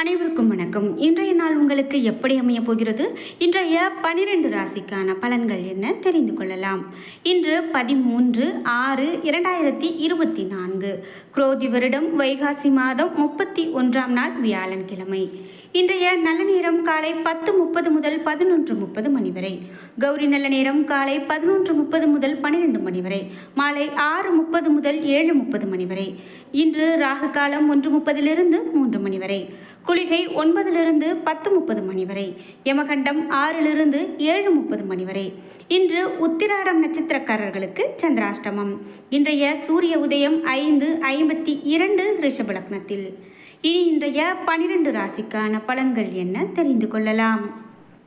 அனைவருக்கும் வணக்கம். இன்றைய நாள் உங்களுக்கு எப்படி அமைய போகிறது? இன்றைய பனிரெண்டு ராசிக்கான பலன்கள் என்ன தெரிந்து கொள்ளலாம். இன்று பதிமூன்று ஆறு இரண்டாயிரத்தி இருபத்தி நான்கு. குரோதி வருடம் வைகாசி மாதம் முப்பத்தி ஒன்றாம் நாள் வியாழன் கிழமை இன்றைய நல்ல நேரம் காலை பத்து முப்பது முதல் பதினொன்று முப்பது மணி வரை. கௌரி நல்ல நேரம் காலை பதினொன்று முப்பது முதல் பன்னிரெண்டு மணி வரை. மாலை ஆறு முப்பது முதல் ஏழு முப்பது மணி வரை. இன்று ராகு காலம் ஒன்று முப்பதிலிருந்து மூன்று மணி வரை. குளிகை ஒன்பதிலிருந்து பத்து முப்பது மணி வரை. யமகண்டம் ஆறிலிருந்து ஏழு முப்பது மணி வரை. இன்று உத்திராடம் நட்சத்திரக்காரர்களுக்கு சந்திராஷ்டமம். இன்றைய சூரிய உதயம் ஐந்து ஐம்பத்தி இரண்டு ரிஷபலக்னத்தில். இனி இன்றைய பனிரெண்டு ராசிக்கான பலன்கள் என்ன தெரிந்து கொள்ளலாம்?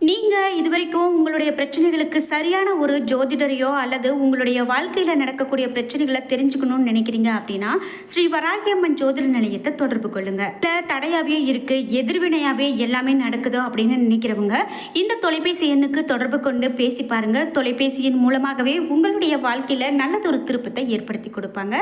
நீங்கள் இதுவரைக்கும் உங்களுடைய பிரச்சனைகளுக்கு சரியான ஒரு ஜோதிடரையோ அல்லது உங்களுடைய வாழ்க்கையில் நடக்கக்கூடிய பிரச்சனைகளை தெரிஞ்சுக்கணும்னு நினைக்கிறீங்க அப்படின்னா ஸ்ரீ வராகியம்மன் ஜோதிட நிலையத்தை தொடர்பு கொள்ளுங்க. இல்லை தடையாகவே இருக்குது எதிர்வினையாகவே எல்லாமே நடக்குதோ அப்படின்னு நினைக்கிறவங்க இந்த தொலைபேசி எண்ணுக்கு தொடர்பு கொண்டு பேசி பாருங்கள் தொலைபேசியின் மூலமாகவே உங்களுடைய வாழ்க்கையில் நல்லதொரு திருப்பத்தை ஏற்படுத்தி கொடுப்பாங்க.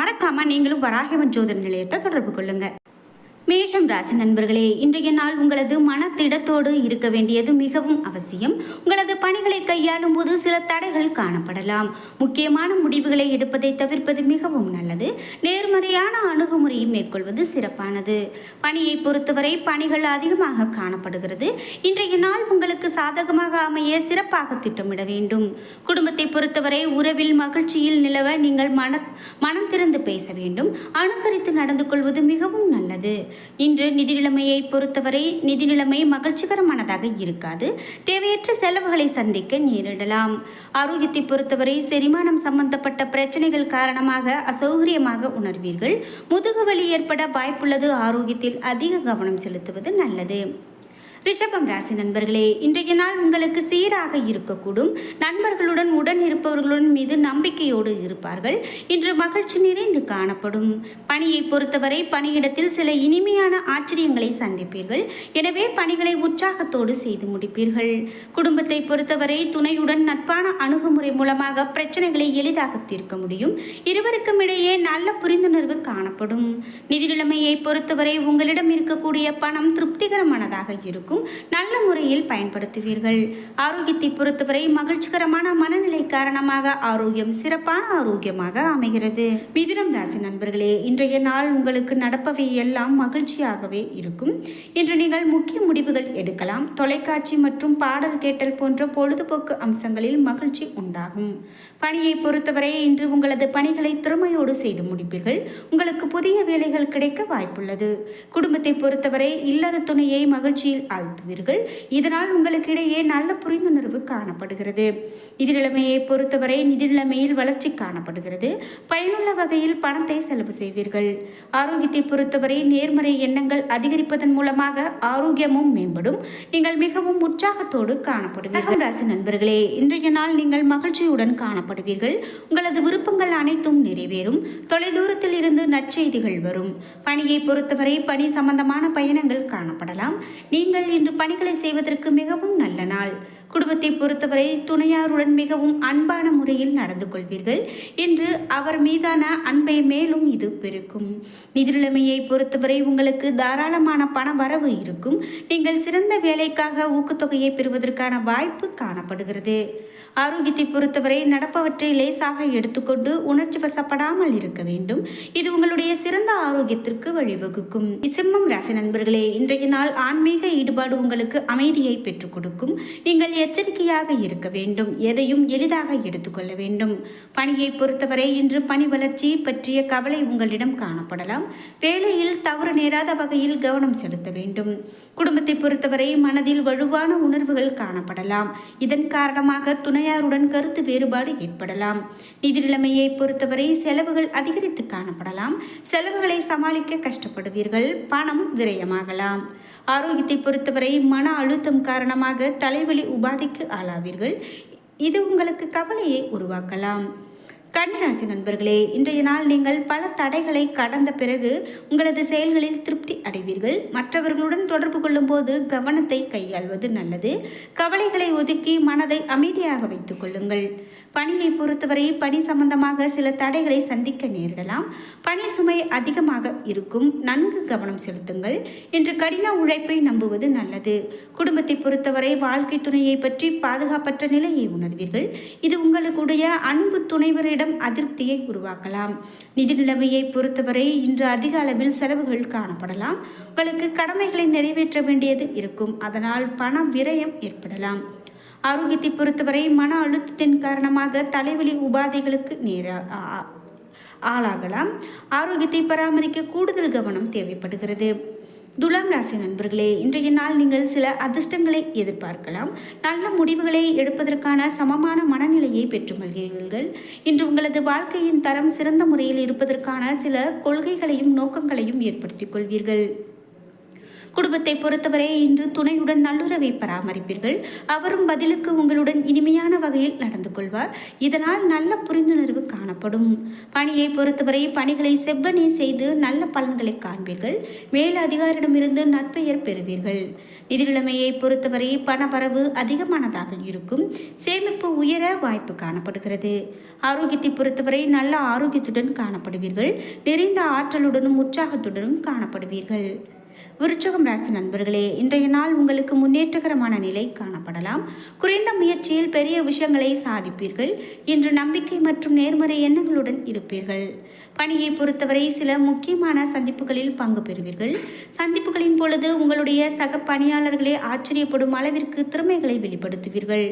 மறக்காமல் நீங்களும் வராகியம்மன் ஜோதிட நிலையத்தை தொடர்பு கொள்ளுங்கள் மேஷம் ராசி நண்பர்களே இன்றைய நாள் உங்களது மனத்திடத்தோடு இருக்க வேண்டியது மிகவும் அவசியம். உங்களது பணிகளை கையாளும் போது சில தடைகள் காணப்படலாம். முக்கியமான முடிவுகளை எடுப்பதை தவிர்ப்பது மிகவும் நல்லது. நேர்மறையான அணுகுமுறையை மேற்கொள்வது சிறப்பானது. பணியை பொறுத்தவரை பணிகள் அதிகமாக காணப்படுகிறது. இன்றைய நாள் உங்களுக்கு சாதகமாக அமைய சிறப்பாக திட்டமிட வேண்டும். குடும்பத்தை பொறுத்தவரை உறவில் மகிழ்ச்சியில் நிலவ நீங்கள் மன மனம் திறந்து பேச வேண்டும். அனுசரித்து நடந்து கொள்வது மிகவும் நல்லது. இன்று நிதி நிலைமையை பொறுத்தவரை நிதி நிலைமை மகிழ்ச்சிகரமானதாக இருக்காது. தேவையற்ற செலவுகளை சந்திக்க நேரிடலாம். ஆரோக்கியத்தை பொறுத்தவரை செரிமானம் சம்பந்தப்பட்ட பிரச்சனைகள் காரணமாக அசௌகரியமாக உணர்வீர்கள். முதுகுவலி ஏற்பட வாய்ப்புள்ளது. ஆரோக்கியத்தில் அதிக கவனம் செலுத்துவது நல்லது. ரிஷபம் ராசி நண்பர்களே இன்றைய நாள் உங்களுக்கு சீராக இருக்கக்கூடும். நண்பர்களுடன் உடன் இருப்பவர்களுடன் மீது நம்பிக்கையோடு இருப்பார்கள். இன்று மகிழ்ச்சி நிறைந்து காணப்படும். பணியை பொறுத்தவரை பணியிடத்தில் சில இனிமையான ஆச்சரியங்களை சந்திப்பீர்கள். எனவே பணிகளை உற்சாகத்தோடு செய்து முடிப்பீர்கள். குடும்பத்தை பொறுத்தவரை துணையுடன் நட்பான அணுகுமுறை மூலமாக பிரச்சனைகளை எளிதாக தீர்க்க முடியும். இருவருக்கும் இடையே நல்ல புரிந்துணர்வு காணப்படும். நிதி பொறுத்தவரை உங்களிடம் இருக்கக்கூடிய பணம் திருப்திகரமானதாக இருக்கும். நல்ல முறையில் பயன்படுத்துவீர்கள். ஆரோக்கியத்தை பொறுத்தவரை மகிழ்ச்சிகரமான மனநிலை காரணமாக ஆரோக்கியம் சிறப்பான ஆரோக்கியமாக அமைகிறது. மிதுனம் ராசி நண்பர்களே இன்றைய நாள் உங்களுக்கு நடப்பவை எல்லாம் மகிழ்ச்சியாகவே இருக்கும். இன்று நீங்கள் முக்கிய முடிவுகள் எடுக்கலாம். தொலைக்காட்சி மற்றும் பாடல் கேட்டல் போன்ற பொழுதுபோக்கு அம்சங்களில் மகிழ்ச்சி உண்டாகும். பணியை பொறுத்தவரை இன்று உங்களது பணிகளை திறமையோடு செய்து முடிப்பீர்கள். உங்களுக்கு புதிய வேலைகள் கிடைக்க வாய்ப்புள்ளது. குடும்பத்தை பொறுத்தவரை இல்லற துணையை மகிழ்ச்சியில் தாழ்த்துவீர்கள். இதனால் உங்களுக்கு இடையே நல்ல புரிந்துணர்வு காணப்படுகிறது. நிதி நிலைமையை பொறுத்தவரை நிதி நிலைமையில் வளர்ச்சி காணப்படுகிறது. பயனுள்ள வகையில் பணத்தை செலவு செய்வீர்கள். ஆரோக்கியத்தை பொறுத்தவரை நேர்மறை எண்ணங்கள் அதிகரிப்பதன் மூலமாக ஆரோக்கியமும் மேம்படும். நீங்கள் மிகவும் உற்சாகத்தோடு காணப்படுவீர்கள். ராசி நண்பர்களே இன்றைய நாள் நீங்கள் மகிழ்ச்சியுடன் காணப்படுவீர்கள். உங்களது விருப்பங்கள் அனைத்தும் நிறைவேறும். தொலைதூரத்தில் இருந்து நற்செய்திகள் வரும். பணியை பொறுத்தவரை பணி சம்பந்தமான பயணங்கள் காணப்படலாம். நீங்கள் இன்று பணிகளை செய்வதற்கு மிகவும் நல்ல நாள். குடும்பத்தை பொறுத்தவரை துணையாருடன் மிகவும் அன்பான முறையில் நடந்து கொள்வீர்கள். என்று அவர் மீதான அன்பை மேலும் இது பெருக்கும். நிதிநிலைமையை பொறுத்தவரை உங்களுக்கு தாராளமான பண வரவு இருக்கும். நீங்கள் சிறந்த வேலைக்காக ஊக்கத்தொகையை பெறுவதற்கான வாய்ப்பு காணப்படுகிறது. ஆரோக்கியத்தை பொறுத்தவரை நடப்பவற்றை லேசாக எடுத்துக்கொண்டு உணர்ச்சி வசப்படாமல் இருக்க வேண்டும். இது உங்களுடைய சிறந்த ஆரோக்கியத்திற்கு வழிவகுக்கும். சிம்மம் ராசி நண்பர்களே இன்றைய நாள் ஆன்மீக ஈடுபாடு உங்களுக்கு அமைதியை பெற்றுக் கொடுக்கும். நீங்கள் எச்சரிக்கையாக இருக்க வேண்டும். எதையும் எளிதாக எடுத்துக்கொள்ள வேண்டும். பணியை பொறுத்தவரை இன்று பணி வளர்ச்சி பற்றிய கவலை உங்களிடம் காணப்படலாம். வேலையில் தவறு நேராத வகையில் கவனம் செலுத்த வேண்டும். குடும்பத்தை பொறுத்தவரை மனதில் வலுவான உணர்வுகள் காணப்படலாம். இதன் காரணமாக துணை துணையாருடன் கருத்து வேறுபாடு ஏற்படலாம். நிதி நிலைமையை பொறுத்தவரை செலவுகள் அதிகரித்து காணப்படலாம். செலவுகளை சமாளிக்க கஷ்டப்படுவீர்கள். பணம் விரயமாகலாம். ஆரோக்கியத்தை பொறுத்தவரை மன அழுத்தம் காரணமாக தலைவலி உபாதைக்கு ஆளாவீர்கள். இது உங்களுக்கு கவலையை உருவாக்கலாம். கன்னிராசி நண்பர்களே இன்றைய நாள் நீங்கள் பல தடைகளை கடந்த பிறகு உங்களது செயல்களில் திருப்தி அடைவீர்கள். மற்றவர்களுடன் தொடர்பு கொள்ளும்போது கவனத்தை கையாள்வது நல்லது. கவலைகளை ஒதுக்கி மனதை அமைதியாக வைத்துக் கொள்ளுங்கள். பணியை பொறுத்தவரை பணி சம்பந்தமாக சில தடைகளை சந்திக்க நேரிடலாம். பணி சுமை அதிகமாக இருக்கும். நன்கு கவனம் செலுத்துங்கள். இன்று கடின உழைப்பை நம்புவது நல்லது. குடும்பத்தை பொறுத்தவரை வாழ்க்கை துணையை பற்றி பாதுகாப்பற்ற நிலையை உணர்வீர்கள். இது உங்களுடைய அன்பு துணைவரிடம் அதிருப்தியை உருவாக்கலாம். நிதி நிலைமையை பொறுத்தவரை இன்று அதிக அளவில் செலவுகள் காணப்படலாம். உங்களுக்கு கடமைகளை நிறைவேற்ற வேண்டியது இருக்கும். அதனால் பண விரயம் ஏற்படலாம். ஆரோக்கியத்தை பொறுத்தவரை மன அழுத்தத்தின் காரணமாக தலைவலி உபாதைகளுக்கு நேர ஆளாகலாம். ஆரோக்கியத்தை பராமரிக்க கூடுதல் கவனம் தேவைப்படுகிறது. துலாம் ராசி நண்பர்களே இன்றைய நாள் நீங்கள் சில அதிர்ஷ்டங்களை எதிர்பார்க்கலாம். நல்ல முடிவுகளை எடுப்பதற்கான சமமான மனநிலையை பெற்று மகிழ்வீர்கள் இன்று உங்களது வாழ்க்கையின் தரம் சிறந்த முறையில் இருப்பதற்கான சில கொள்கைகளையும் நோக்கங்களையும் ஏற்படுத்திக் கொள்வீர்கள். குடும்பத்தை பொறுத்தவரை இன்று துணையுடன் நல்லுறவை பராமரிப்பீர்கள். அவரும் பதிலுக்கு உங்களுடன் இனிமையான வகையில் நடந்து கொள்வார். இதனால் நல்ல புரிந்துணர்வு காணப்படும். பணியை பொறுத்தவரை பணிகளை செவ்வனே செய்து நல்ல பலன்களை காண்பீர்கள். மேல் அதிகாரிடமிருந்து நற்பெயர் பெறுவீர்கள். நிதிநிலைமையை பொறுத்தவரை பணவரவு அதிகமானதாக இருக்கும். சேமிப்பு உயர வாய்ப்பு காணப்படுகிறது. ஆரோக்கியத்தை பொறுத்தவரை நல்ல ஆரோக்கியத்துடன் காணப்படுவீர்கள். நிறைந்த ஆற்றலுடனும் உற்சாகத்துடனும் காணப்படுவீர்கள். விருச்சகம் ராசி நண்பர்களே இன்றைய நாள் உங்களுக்கு முன்னேற்றகரமான நிலை காணப்படலாம். குறைந்த முயற்சியில் பெரிய விஷயங்களை சாதிப்பீர்கள். இன்று நம்பிக்கை மற்றும் நேர்மறை எண்ணங்களுடன் இருப்பீர்கள். பணியை பொறுத்தவரை சில முக்கியமான சந்திப்புகளில் பங்கு பெறுவீர்கள். சந்திப்புகளின் பொழுது உங்களுடைய சக பணியாளர்களே ஆச்சரியப்படும் அளவிற்கு திறமைகளை வெளிப்படுத்துவீர்கள்.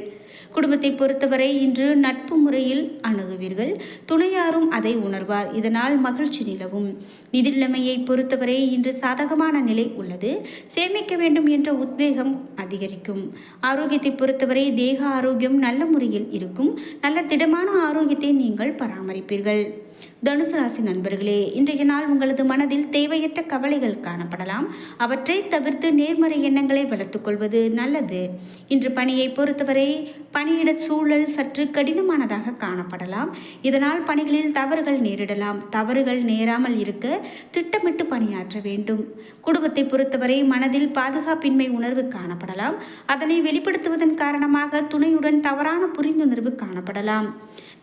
குடும்பத்தை பொறுத்தவரை இன்று நட்பு முறையில் அணுகுவீர்கள். துணையாரும் அதை உணர்வார். இதனால் மகிழ்ச்சி நிலவும். நிதி நிலைமையை பொறுத்தவரை இன்று சாதகமான நிலை உள்ளது. சேமிக்க வேண்டும் என்ற உத்வேகம் அதிகரிக்கும். ஆரோக்கியத்தை பொறுத்தவரை தேக ஆரோக்கியம் நல்ல முறையில் இருக்கும். நல்ல திடமான ஆரோக்கியத்தை நீங்கள் பராமரிப்பீர்கள். தனுசு ராசி நண்பர்களே இன்றைய நாள் உங்களது மனதில் தேவையற்ற கவலைகள் காணப்படலாம். அவற்றை தவிர்த்து நேர்மறை எண்ணங்களை வளர்த்துக்கொள்வது நல்லது. இன்று பணியை பொறுத்தவரை பணியிட சூழல் சற்று கடினமானதாக காணப்படலாம். இதனால் பணிகளில் தவறுகள் நேரிடலாம். தவறுகள் நேராமல் இருக்க திட்டமிட்டு பணியாற்ற வேண்டும். குடும்பத்தை பொறுத்தவரை மனதில் பாதுகாப்பின்மை உணர்வு காணப்படலாம். அதனை வெளிப்படுத்துவதன் காரணமாக துணையுடன் தவறான புரிந்துணர்வு காணப்படலாம்.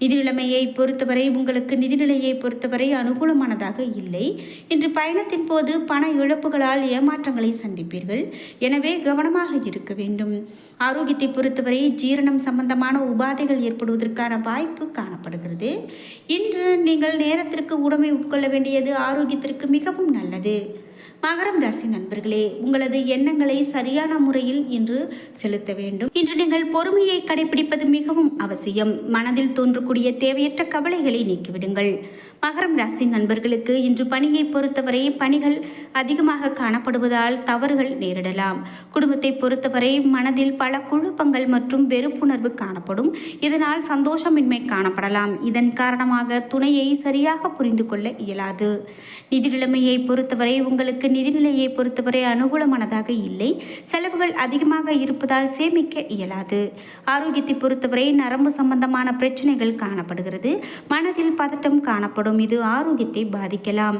நிதி நிலைமையை பொறுத்தவரை உங்களுக்கு நிதிநிலையை பொறுத்தவரை அனுகூலமானதாக இல்லை. இன்று பயணத்தின் போது பண இழப்புகளால் ஏமாற்றங்களை சந்திப்பீர்கள். எனவே கவனமாக இருக்க வேண்டும். ஆரோக்கியத்தை பொறுத்தவரை ஜீரணம் சம்பந்தமான உபாதைகள் ஏற்படுவதற்கான வாய்ப்பு காணப்படுகிறது. இன்று நீங்கள் நேரத்திற்கு உடமை உட்கொள்ள வேண்டியது ஆரோக்கியத்திற்கு மிகவும் நல்லது. மகரம் ராசி நண்பர்களே உங்களது எண்ணங்களை சரியான முறையில் இன்று செலுத்த வேண்டும். இன்று நீங்கள் பொறுமையை கடைபிடிப்பது மிகவும் அவசியம். மனதில் தோன்றக்கூடிய தேவையற்ற கவலைகளை நீக்கிவிடுங்கள். மகரம் ராசி நண்பர்களுக்கு இன்று பணியை பொறுத்தவரை பணிகள் அதிகமாக காணப்படுவதால் தவறுகள் நேரிடலாம். குடும்பத்தை பொறுத்தவரை மனதில் பல குழப்பங்கள் மற்றும் வெறுப்புணர்வு காணப்படும். இதனால் சந்தோஷமின்மை காணப்படலாம். இதன் காரணமாக துணையை சரியாக புரிந்து கொள்ள இயலாது. நிதி நிலைமையை பொறுத்தவரை உங்களுக்கு நிதிநிலையை பொறுத்தவரை அனுகூலமானதாக இல்லை. செலவுகள் அதிகமாக இருப்பதால் சேமிக்க இயலாது. ஆரோக்கியத்தை பொறுத்தவரை நரம்பு சம்பந்தமான பிரச்சனைகள் காணப்படுகிறது. மனதில் பதட்டம் காணப்படும். இது ஆரோக்கியத்தை பாதிக்கலாம்.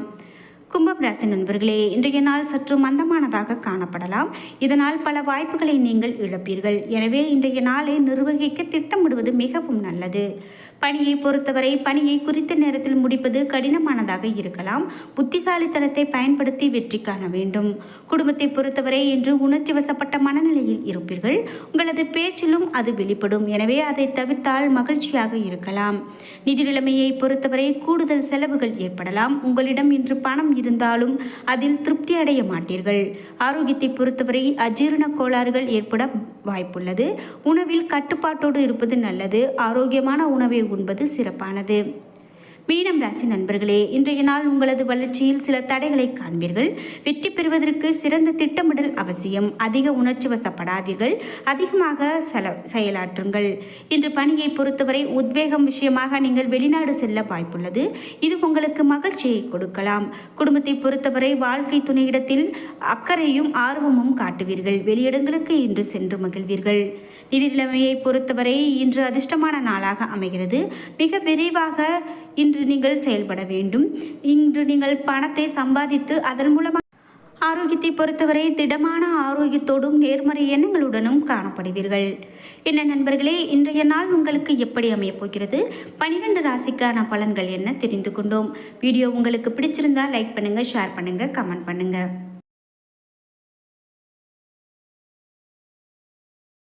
கும்பம் ராசி நண்பர்களே இன்றைய நாள் சற்று மந்தமானதாக காணப்படலாம். இதனால் பல வாய்ப்புகளை நீங்கள் இழப்பீர்கள். எனவே இன்றைய நாளை நிர்வகிக்க திட்டமிடுவது மிகவும் நல்லது. பணியை பொறுத்தவரை பணியை குறித்த நேரத்தில் முடிப்பது கடினமானதாக இருக்கலாம். புத்திசாலித்தனத்தை பயன்படுத்தி வெற்றி காண வேண்டும். குடும்பத்தை பொறுத்தவரை இன்று உணர்ச்சி வசப்பட்ட மனநிலையில் இருப்பீர்கள். உங்களது பேச்சிலும் அது வெளிப்படும். எனவே அதை தவிர்த்தால் மகிழ்ச்சியாக இருக்கலாம். நிதி நிலைமையை பொறுத்தவரை கூடுதல் செலவுகள் ஏற்படலாம். உங்களிடம் இன்று பணம் இருந்தாலும் அதில் திருப்தி அடைய மாட்டீர்கள். ஆரோக்கியத்தை பொறுத்தவரை அஜீரண கோளாறுகள் ஏற்பட வாய்ப்புள்ளது. உணவில் கட்டுப்பாட்டோடு இருப்பது நல்லது. ஆரோக்கியமான உணவை உண்பது சிறப்பானது. மீனம் ராசி நண்பர்களே இன்றைய நாள் உங்களது வளர்ச்சியில் சில தடைகளை காண்பீர்கள். வெற்றி பெறுவதற்கு சிறந்த திட்டமிடல் அவசியம். அதிக உணர்ச்சி வசப்படாதீர்கள். அதிகமாக செல செயலாற்றுங்கள். இன்று பணியை பொறுத்தவரை உத்வேகம் விஷயமாக நீங்கள் வெளிநாடு செல்ல வாய்ப்புள்ளது. இது உங்களுக்கு மகிழ்ச்சியை கொடுக்கலாம். குடும்பத்தை பொறுத்தவரை வாழ்க்கை துணையிடத்தில் அக்கறையும் ஆர்வமும் காட்டுவீர்கள். வெளியிடங்களுக்கு இன்று சென்று மகிழ்வீர்கள். நிதி நிலைமையை பொறுத்தவரை இன்று அதிர்ஷ்டமான நாளாக அமைகிறது. மிக விரைவாக இன்று நீங்கள் செயல்பட வேண்டும். இன்று நீங்கள் பணத்தை சம்பாதித்து அதன் மூலமாக ஆரோக்கியத்தை பொறுத்தவரை திடமான ஆரோக்கியத்தோடும் நேர்மறை எண்ணங்களுடனும் காணப்படுவீர்கள். என்ன நண்பர்களே இன்றைய நாள் உங்களுக்கு எப்படி அமையப்போகிறது பனிரெண்டு ராசிக்கான பலன்கள் என்ன தெரிந்து கொண்டோம்? வீடியோ உங்களுக்கு பிடிச்சிருந்தால் லைக் பண்ணுங்கள் ஷேர் பண்ணுங்கள் கமெண்ட் பண்ணுங்கள்